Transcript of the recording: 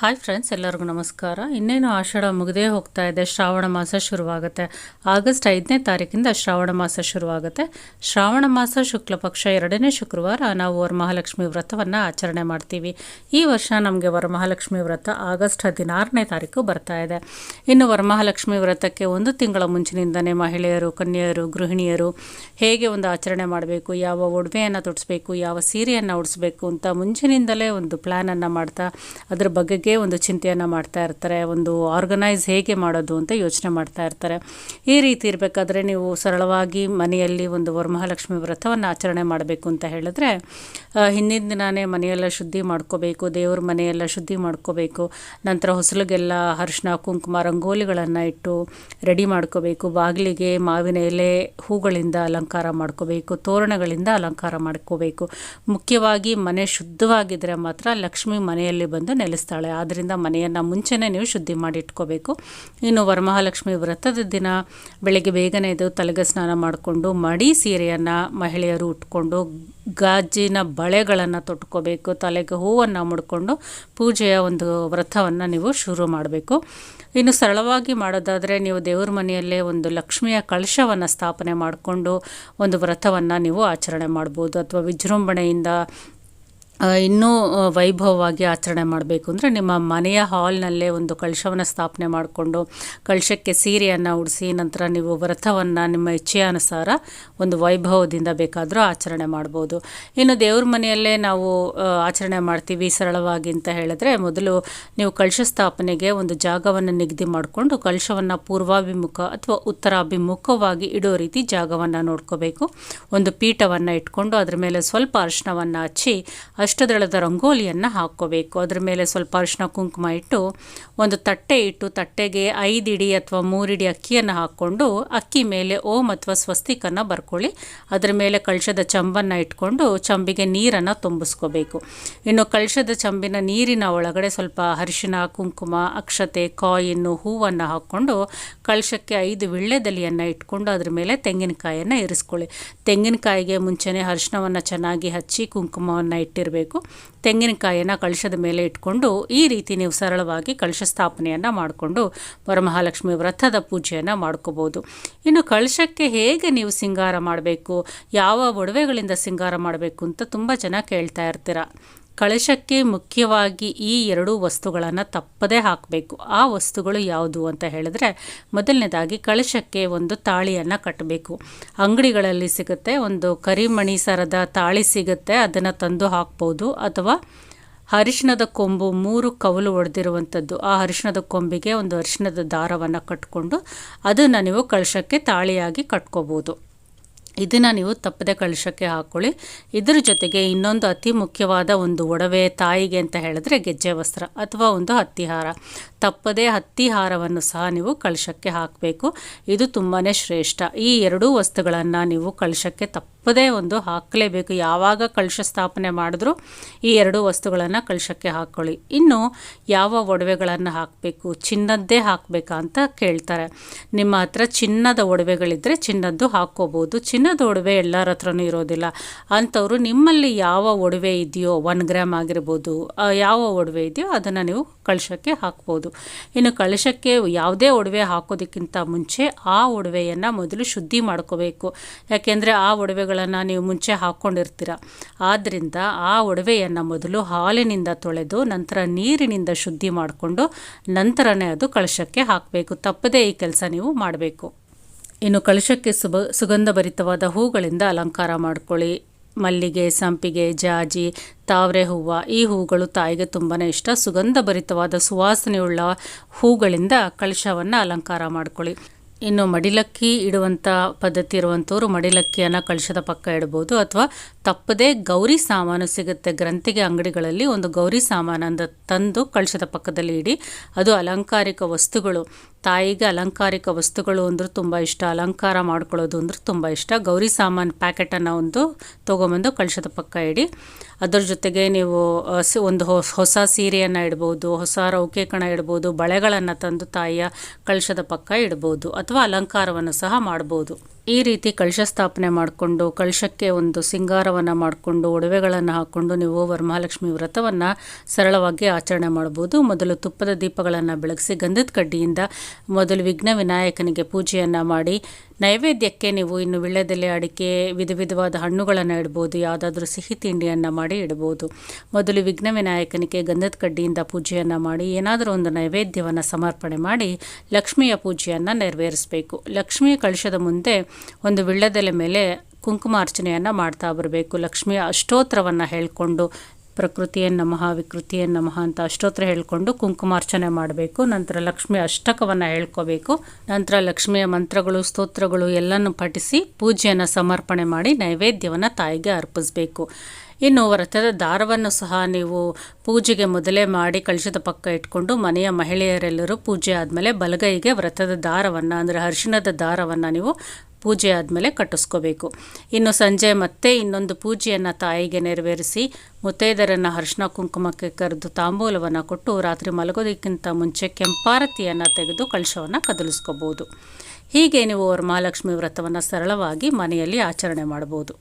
Hi friends ಎಲ್ಲರಿಗೂ ನಮಸ್ಕಾರ. ಇನ್ನೇನು ಆಷಾಢ ಮುಗಿದೇ ಹೋಗ್ತಾ ಇದೆ, ಶ್ರಾವಣ ಮಾಸ ಶುರುವಾಗುತ್ತೆ. ಆಗಸ್ಟ್ ಐದನೇ ತಾರೀಕಿಂದ ಶ್ರಾವಣ ಮಾಸ ಶುರುವಾಗುತ್ತೆ. ಶ್ರಾವಣ ಮಾಸ ಶುಕ್ಲ ಪಕ್ಷ ಎರಡನೇ ಶುಕ್ರವಾರ ನಾವು ವರಮಹಾಲಕ್ಷ್ಮಿ ವ್ರತವನ್ನು ಆಚರಣೆ ಮಾಡ್ತೀವಿ. ಈ ವರ್ಷ ನಮಗೆ ವರಮಹಾಲಕ್ಷ್ಮಿ ವ್ರತ ಆಗಸ್ಟ್ ಹದಿನಾರನೇ ತಾರೀಕು ಬರ್ತಾ ಇದೆ. ಇನ್ನು ವರಮಹಾಲಕ್ಷ್ಮಿ ವ್ರತಕ್ಕೆ ಒಂದು ತಿಂಗಳ ಮುಂಚಿನಿಂದಲೇ ಮಹಿಳೆಯರು, ಕನ್ಯೆಯರು, ಗೃಹಿಣಿಯರು ಹೇಗೆ ಒಂದು ಆಚರಣೆ ಮಾಡಬೇಕು, ಯಾವ ಒಡವೆಯನ್ನು ತೊಡಿಸ್ಬೇಕು, ಯಾವ ಸೀರೆಯನ್ನು ಉಡಿಸ್ಬೇಕು ಅಂತ ಮುಂಚಿನಿಂದಲೇ ಒಂದು ಪ್ಲ್ಯಾನನ್ನು ಮಾಡ್ತಾ, ಅದ್ರ ಬಗೆಗೆ ಒಂದು ಚಿಂತೆಯನ್ನು ಮಾಡ್ತಾ ಇರ್ತಾರೆ, ಒಂದು ಆರ್ಗನೈಸ್ ಹೇಗೆ ಮಾಡೋದು ಅಂತ ಯೋಚನೆ ಮಾಡ್ತಾ ಇರ್ತಾರೆ. ಈ ರೀತಿ ಇರಬೇಕಾದ್ರೆ ನೀವು ಸರಳವಾಗಿ ಮನೆಯಲ್ಲಿ ಒಂದು ವರಮಹಾಲಕ್ಷ್ಮಿ ವ್ರತವನ್ನು ಆಚರಣೆ ಮಾಡಬೇಕು ಅಂತ ಹೇಳಿದ್ರೆ ಹಿಂದಿನ ದಿನಾನೇ ಮನೆಯೆಲ್ಲ ಶುದ್ಧಿ ಮಾಡ್ಕೋಬೇಕು, ದೇವ್ರ ಮನೆಯೆಲ್ಲ ಶುದ್ಧಿ ಮಾಡ್ಕೋಬೇಕು, ನಂತರ ಹೊಸಲಿಗೆಲ್ಲ ಅರಿಶಿನ ಕುಂಕುಮ, ರಂಗೋಲಿಗಳನ್ನು ಇಟ್ಟು ರೆಡಿ ಮಾಡ್ಕೋಬೇಕು, ಬಾಗಿಲಿಗೆ ಮಾವಿನ ಎಲೆ, ಹೂಗಳಿಂದ ಅಲಂಕಾರ ಮಾಡ್ಕೋಬೇಕು, ತೋರಣಗಳಿಂದ ಅಲಂಕಾರ ಮಾಡ್ಕೋಬೇಕು. ಮುಖ್ಯವಾಗಿ ಮನೆ ಶುದ್ಧವಾಗಿದ್ದರೆ ಮಾತ್ರ ಲಕ್ಷ್ಮಿ ಮನೆಯಲ್ಲಿ ಬಂದು ನೆಲೆಸ್ತಾಳೆ. ಆದ್ದರಿಂದ ಮನೆಯನ್ನು ಮುಂಚೆನೇ ನೀವು ಶುದ್ಧಿ ಮಾಡಿ ಇಟ್ಕೋಬೇಕು. ಇನ್ನು ವರಮಹಾಲಕ್ಷ್ಮಿ ವ್ರತದ ದಿನ ಬೆಳಗ್ಗೆ ಬೇಗನೆ ಇದು ತಲೆಗೆ ಸ್ನಾನ ಮಾಡಿಕೊಂಡು ಮಡಿ ಸೀರೆಯನ್ನು ಮಹಿಳೆಯರು ಉಟ್ಕೊಂಡು ಗಾಜಿನ ಬಳೆಗಳನ್ನು ತೊಟ್ಕೋಬೇಕು. ತಲೆಗೆ ಹೂವನ್ನು ಮುಡ್ಕೊಂಡು ಪೂಜೆಯ ಒಂದು ವ್ರತವನ್ನು ನೀವು ಶುರು ಮಾಡಬೇಕು. ಇನ್ನು ಸರಳವಾಗಿ ಮಾಡೋದಾದರೆ ನೀವು ದೇವ್ರ ಮನೆಯಲ್ಲೇ ಒಂದು ಲಕ್ಷ್ಮಿಯ ಕಳಶವನ್ನು ಸ್ಥಾಪನೆ ಮಾಡಿಕೊಂಡು ಒಂದು ವ್ರತವನ್ನು ನೀವು ಆಚರಣೆ ಮಾಡ್ಬೋದು. ಅಥವಾ ವಿಜೃಂಭಣೆಯಿಂದ ಇನ್ನೂ ವೈಭವವಾಗಿ ಆಚರಣೆ ಮಾಡಬೇಕು ಅಂದರೆ ನಿಮ್ಮ ಮನೆಯ ಹಾಲ್ನಲ್ಲೇ ಒಂದು ಕಳಶವನ್ನು ಸ್ಥಾಪನೆ ಮಾಡಿಕೊಂಡು ಕಳಶಕ್ಕೆ ಸೀರೆಯನ್ನು ಉಡಿಸಿ ನಂತರ ನೀವು ವ್ರತವನ್ನು ನಿಮ್ಮ ಇಚ್ಛೆಯಾನುಸಾರ ಒಂದು ವೈಭವದಿಂದ ಬೇಕಾದರೂ ಆಚರಣೆ ಮಾಡ್ಬೋದು. ಇನ್ನು ದೇವ್ರ ಮನೆಯಲ್ಲೇ ನಾವು ಆಚರಣೆ ಮಾಡ್ತೀವಿ ಸರಳವಾಗಿ ಅಂತ ಹೇಳಿದ್ರೆ ಮೊದಲು ನೀವು ಕಳಶ ಸ್ಥಾಪನೆಗೆ ಒಂದು ಜಾಗವನ್ನು ನಿಗದಿ ಮಾಡಿಕೊಂಡು ಕಳಶವನ್ನು ಪೂರ್ವಾಭಿಮುಖ ಅಥವಾ ಉತ್ತರಾಭಿಮುಖವಾಗಿ ಇಡೋ ರೀತಿ ಜಾಗವನ್ನು ನೋಡ್ಕೋಬೇಕು. ಒಂದು ಪೀಠವನ್ನು ಇಟ್ಕೊಂಡು ಅದ್ರ ಮೇಲೆ ಸ್ವಲ್ಪ ಅರಿಶಿನವನ್ನು ಹಚ್ಚಿ ಅಷ್ಟದಳದ ರಂಗೋಲಿಯನ್ನು ಹಾಕ್ಕೋಬೇಕು. ಅದ್ರ ಮೇಲೆ ಸ್ವಲ್ಪ ಅರಿಶಿನ ಕುಂಕುಮ ಇಟ್ಟು ಒಂದು ತಟ್ಟೆ ಇಟ್ಟು ತಟ್ಟೆಗೆ ಐದು ಇಡಿ ಅಥವಾ ಮೂರಿಡಿ ಅಕ್ಕಿಯನ್ನು ಹಾಕ್ಕೊಂಡು ಅಕ್ಕಿ ಮೇಲೆ ಓಂ ಅಥವಾ ಸ್ವಸ್ತಿಕನ್ನು ಬರ್ಕೊಳ್ಳಿ. ಅದರ ಮೇಲೆ ಕಳಶದ ಚಂಬನ್ನು ಇಟ್ಕೊಂಡು ಚಂಬಿಗೆ ನೀರನ್ನು ತುಂಬಿಸ್ಕೋಬೇಕು. ಇನ್ನು ಕಳಶದ ಚಂಬಿನ ನೀರಿನ ಒಳಗಡೆ ಸ್ವಲ್ಪ ಅರಿಶಿನ ಕುಂಕುಮ, ಅಕ್ಷತೆ, ಕಾಯಿನ್ನು, ಹೂವನ್ನು ಹಾಕ್ಕೊಂಡು ಕಳಶಕ್ಕೆ ಐದು ವಿಳ್ಳೆದೆಲೆಯನ್ನು ಇಟ್ಕೊಂಡು ಅದ್ರ ಮೇಲೆ ತೆಂಗಿನಕಾಯಿಯನ್ನು ಇರಿಸ್ಕೊಳ್ಳಿ. ತೆಂಗಿನಕಾಯಿಗೆ ಮುಂಚೆನೇ ಅರಿಶಿನವನ್ನು ಚೆನ್ನಾಗಿ ಹಚ್ಚಿ ಕುಂಕುಮವನ್ನು ಇಟ್ಟಿರಬೇಕು. ತೆಂಗಿನಕಾಯಿಯನ್ನು ಕಳಶದ ಮೇಲೆ ಇಟ್ಕೊಂಡು ಈ ರೀತಿ ನೀವು ಸರಳವಾಗಿ ಕಳಶ ಸ್ಥಾಪನೆಯನ್ನು ಮಾಡಿಕೊಂಡು ವರಮಹಾಲಕ್ಷ್ಮಿ ವ್ರತದ ಪೂಜೆಯನ್ನು ಮಾಡ್ಕೋಬೋದು ಇನ್ನು ಕಳಶಕ್ಕೆ ಹೇಗೆ ನೀವು ಸಿಂಗಾರ ಮಾಡಬೇಕು? ಯಾವ ಒಡವೆಗಳಿಂದ ಸಿಂಗಾರ ಮಾಡಬೇಕು ಅಂತ ತುಂಬ ಜನ ಕೇಳ್ತಾ ಇರ್ತೀರ. ಕಳಶಕ್ಕೆ ಮುಖ್ಯವಾಗಿ ಈ ಎರಡು ವಸ್ತುಗಳನ್ನು ತಪ್ಪದೇ ಹಾಕಬೇಕು. ಆ ವಸ್ತುಗಳು ಯಾವುದು ಅಂತ ಹೇಳಿದ್ರೆ ಮೊದಲನೇದಾಗಿ ಕಳಶಕ್ಕೆ ಒಂದು ತಾಳಿಯನ್ನು ಕಟ್ಟಬೇಕು ಅಂಗಡಿಗಳಲ್ಲಿ ಸಿಗುತ್ತೆ, ಒಂದು ಕರಿಮಣಿ ಸರದ ತಾಳಿ ಸಿಗುತ್ತೆ, ಅದನ್ನು ತಂದು ಹಾಕ್ಬೋದು. ಅಥವಾ ಅರಿಶಿಣದ ಕೊಂಬು ಮೂರು ಕವಲು ಒಡೆದಿರುವಂಥದ್ದು ಆ ಅರಿಶಿಣದ ಕೊಂಬಿಗೆ ಒಂದು ಅರಿಶಿಣದ ದಾರವನ್ನು ಕಟ್ಕೊಂಡು ಅದನ್ನು ನೀವು ಕಳಶಕ್ಕೆ ತಾಳಿಯಾಗಿ ಕಟ್ಕೋಬೋದು. ಇದನ್ನು ನೀವು ತಪ್ಪದೆ ಕಳಶಕ್ಕೆ ಹಾಕ್ಕೊಳ್ಳಿ ಇದರ ಜೊತೆಗೆ ಇನ್ನೊಂದು ಅತಿ ಮುಖ್ಯವಾದ ಒಂದು ಒಡವೆ ತಾಯಿಗೆ ಅಂತ ಹೇಳಿದ್ರೆ ಗೆಜ್ಜೆ ವಸ್ತ್ರ ಅಥವಾ ಒಂದು ಹತ್ತಿಹಾರ ತಪ್ಪದೇ ಹತ್ತಿಹಾರವನ್ನು ಸಹ ನೀವು ಕಳಶಕ್ಕೆ ಹಾಕಬೇಕು. ಇದು ತುಂಬಾ ಶ್ರೇಷ್ಠ. ಈ ಎರಡೂ ವಸ್ತುಗಳನ್ನು ನೀವು ಕಳಶಕ್ಕೆ ತಪ್ಪದೇ ಒಂದು ಹಾಕಲೇಬೇಕು. ಯಾವಾಗ ಕಳಶ ಸ್ಥಾಪನೆ ಮಾಡಿದ್ರೂ ಈ ಎರಡೂ ವಸ್ತುಗಳನ್ನು ಕಳಶಕ್ಕೆ ಹಾಕ್ಕೊಳ್ಳಿ ಇನ್ನು ಯಾವ ಒಡವೆಗಳನ್ನು ಹಾಕಬೇಕು? ಚಿನ್ನದ್ದೇ ಹಾಕಬೇಕಾ ಅಂತ ಕೇಳ್ತಾರೆ. ನಿಮ್ಮ ಹತ್ರ ಚಿನ್ನದ ಒಡವೆಗಳಿದ್ದರೆ ಚಿನ್ನದ್ದು ಹಾಕ್ಕೋಬೋದು ಚಿನ್ನದ ಒಡವೆ ಎಲ್ಲರ ಹತ್ರನೂ ಇರೋದಿಲ್ಲ. ಅಂಥವ್ರು ನಿಮ್ಮಲ್ಲಿ ಯಾವ ಒಡವೆ ಇದೆಯೋ ಒನ್ ಗ್ರಾಮ್ ಆಗಿರ್ಬೋದು ಯಾವ ಒಡವೆ ಇದೆಯೋ ಅದನ್ನು ನೀವು ಕಳಶಕ್ಕೆ ಹಾಕ್ಬೋದು. ಇನ್ನು ಕಳಶಕ್ಕೆ ಯಾವುದೇ ಒಡವೆ ಹಾಕೋದಕ್ಕಿಂತ ಮುಂಚೆ ಆ ಒಡವೆಯನ್ನು ಮೊದಲು ಶುದ್ಧಿ ಮಾಡ್ಕೋಬೇಕು. ಯಾಕೆಂದರೆ ಆ ಒಡವೆಗಳನ್ನು ನೀವು ಮುಂಚೆ ಹಾಕ್ಕೊಂಡಿರ್ತೀರ ಆದ್ದರಿಂದ ಆ ಒಡವೆಯನ್ನು ಮೊದಲು ಹಾಲಿನಿಂದ ತೊಳೆದು ನಂತರ ನೀರಿನಿಂದ ಶುದ್ಧಿ ಮಾಡಿಕೊಂಡು ನಂತರನೇ ಅದು ಕಳಶಕ್ಕೆ ಹಾಕಬೇಕು. ತಪ್ಪದೇ ಈ ಕೆಲಸ ನೀವು ಮಾಡಬೇಕು. ಇನ್ನು ಕಳಶಕ್ಕೆ ಸುಬ, ಸುಗಂಧಭರಿತವಾದ ಹೂಗಳಿಂದ ಅಲಂಕಾರ ಮಾಡ್ಕೊಳ್ಳಿ. ಮಲ್ಲಿಗೆ, ಸಂಪಿಗೆ, ಜಾಜಿ, ತಾವರೆ ಹೂವು, ಈ ಹೂಗಳು ತಾಯಿಗೆ ತುಂಬಾ ಇಷ್ಟ. ಸುಗಂಧಭರಿತವಾದ ಸುವಾಸನೆಯುಳ್ಳ ಹೂಗಳಿಂದ ಕಳಶವನ್ನು ಅಲಂಕಾರ ಮಾಡ್ಕೊಳ್ಳಿ. ಇನ್ನು ಮಡಿಲಕ್ಕಿ ಇಡುವಂಥ ಪದ್ಧತಿ ಇರುವಂಥವ್ರು ಮಡಿಲಕ್ಕಿಯನ್ನು ಕಳಶದ ಪಕ್ಕ ಇಡ್ಬೋದು. ಅಥವಾ ತಪ್ಪದೇ ಗೌರಿ ಸಾಮಾನು ಸಿಗುತ್ತೆ. ಗ್ರಂಥಿಗೆ, ಅಂಗಡಿಗಳಲ್ಲಿ ಒಂದು ಗೌರಿ ಸಾಮಾನಂದ ತಂದು ಕಳಶದ ಪಕ್ಕದಲ್ಲಿ ಇಡಿ. ಅದು ಅಲಂಕಾರಿಕ ವಸ್ತುಗಳು. ತಾಯಿಗೆ ಅಲಂಕಾರಿಕ ವಸ್ತುಗಳು ಅಂದ್ರೆ ತುಂಬ ಇಷ್ಟ. ಅಲಂಕಾರ ಮಾಡ್ಕೊಳ್ಳೋದು ಅಂದ್ರೆ ತುಂಬ ಇಷ್ಟ. ಗೌರಿ ಸಾಮಾನು ಪ್ಯಾಕೆಟನ್ನು ಒಂದು ತೊಗೊಂಬಂದು ಕಳಶದ ಪಕ್ಕ ಇಡಿ. ಅದರ ಜೊತೆಗೆ ನೀವು ಒಂದು ಹೊಸ ಸೀರೆಯನ್ನು ಇಡ್ಬೋದು, ಹೊಸ ರೌಕೆ ಕಣ ಇಡ್ಬೋದು, ಬಳೆಗಳನ್ನು ತಂದು ತಾಯಿಯ ಕಳಶದ ಪಕ್ಕ ಇಡ್ಬೋದು ಅಥವಾ ಅಲಂಕಾರವನ್ನು ಸಹ ಮಾಡ್ಬೋದು. ಈ ರೀತಿ ಕಳಶ ಸ್ಥಾಪನೆ ಮಾಡಿಕೊಂಡು ಕಳಶಕ್ಕೆ ಒಂದು ಸಿಂಗಾರವನ್ನು ಅಲಂಕಾರವನ್ನು ಮಾಡಿಕೊಂಡು, ಒಡವೆಗಳನ್ನು ಹಾಕ್ಕೊಂಡು ನೀವು ವರಮಹಾಲಕ್ಷ್ಮಿ ವ್ರತವನ್ನು ಸರಳವಾಗಿ ಆಚರಣೆ ಮಾಡ್ಬೋದು. ಮೊದಲು ತುಪ್ಪದ ದೀಪಗಳನ್ನು ಬೆಳಗಿಸಿ ಗಂಧದ ಕಡ್ಡಿಯಿಂದ ಮೊದಲು ವಿಘ್ನ ವಿನಾಯಕನಿಗೆ ಪೂಜೆಯನ್ನು ಮಾಡಿ, ನೈವೇದ್ಯಕ್ಕೆ ನೀವು ಇನ್ನು ವಿಳ್ಯದೆಲೆ ಅಡಿಕೆ, ವಿಧ ವಿಧವಾದ ಹಣ್ಣುಗಳನ್ನು ಇಡ್ಬೋದು, ಯಾವುದಾದ್ರೂ ಸಿಹಿ ತಿಂಡಿಯನ್ನು ಮಾಡಿ ಇಡ್ಬೋದು. ಮೊದಲು ವಿಘ್ನ ವಿನಾಯಕನಿಗೆ ಗಂಧದ ಕಡ್ಡಿಯಿಂದ ಪೂಜೆಯನ್ನು ಮಾಡಿ, ಏನಾದರೂ ಒಂದು ನೈವೇದ್ಯವನ್ನು ಸಮರ್ಪಣೆ ಮಾಡಿ ಲಕ್ಷ್ಮಿಯ ಪೂಜೆಯನ್ನು ನೆರವೇರಿಸಬೇಕು. ಲಕ್ಷ್ಮಿಯ ಕಳಶದ ಮುಂದೆ ಒಂದು ವಿಳ್ಯದೆಲೆ ಮೇಲೆ ಕುಂಕುಮಾರ್ಚನೆಯನ್ನು ಮಾಡ್ತಾ ಬರಬೇಕು. ಲಕ್ಷ್ಮಿಯ ಅಷ್ಟೋತ್ರವನ್ನು ಹೇಳಿಕೊಂಡು ಪ್ರಕೃತಿಯೇ ನಮಃ ವಿಕೃತಿಯೇ ನಮಃ ಅಂತ ಅಷ್ಟೋತ್ರ ಹೇಳ್ಕೊಂಡು ಕುಂಕುಮಾರ್ಚನೆ ಮಾಡಬೇಕು. ನಂತರ ಲಕ್ಷ್ಮಿ ಅಷ್ಟಕವನ್ನು ಹೇಳ್ಕೋಬೇಕು. ನಂತರ ಲಕ್ಷ್ಮಿಯ ಮಂತ್ರಗಳು, ಸ್ತೋತ್ರಗಳು ಎಲ್ಲನೂ ಪಠಿಸಿ ಪೂಜೆಯನ್ನು ಸಮರ್ಪಣೆ ಮಾಡಿ ನೈವೇದ್ಯವನ್ನು ತಾಯಿಗೆ ಅರ್ಪಿಸಬೇಕು. ಇನ್ನು ವ್ರತದ ದಾರವನ್ನು ಸಹ ನೀವು ಪೂಜೆಗೆ ಮೊದಲೇ ಮಾಡಿ ಕಳಶದ ಪಕ್ಕ ಇಟ್ಕೊಂಡು ಮನೆಯ ಮಹಿಳೆಯರೆಲ್ಲರೂ ಪೂಜೆ ಆದಮೇಲೆ ಬಲಗೈಗೆ ವ್ರತದ ದಾರವನ್ನು, ಅಂದರೆ ಅರಿಶಿಣದ ದಾರವನ್ನು ನೀವು ಪೂಜೆ ಆದಮೇಲೆ ಕಟ್ಟಿಸ್ಕೋಬೇಕು. ಇನ್ನು ಸಂಜೆ ಮತ್ತೆ ಇನ್ನೊಂದು ಪೂಜೆಯನ್ನು ತಾಯಿಗೆ ನೆರವೇರಿಸಿ ಮುತ್ತೈದರನ್ನು ಅರ್ಶಿನ ಕುಂಕುಮಕ್ಕೆ ಕರೆದು ತಾಂಬೂಲವನ್ನು ಕೊಟ್ಟು ರಾತ್ರಿ ಮಲಗೋದಕ್ಕಿಂತ ಮುಂಚೆ ಕೆಂಪಾರತಿಯನ್ನು ತೆಗೆದು ಕಳಶವನ್ನು ಕದಲಿಸ್ಕೋಬೋದು ಹೀಗೆ ನೀವು ವರಮಹಾಲಕ್ಷ್ಮಿ ವ್ರತವನ್ನು ಸರಳವಾಗಿ ಮನೆಯಲ್ಲಿ ಆಚರಣೆ ಮಾಡ್ಬೋದು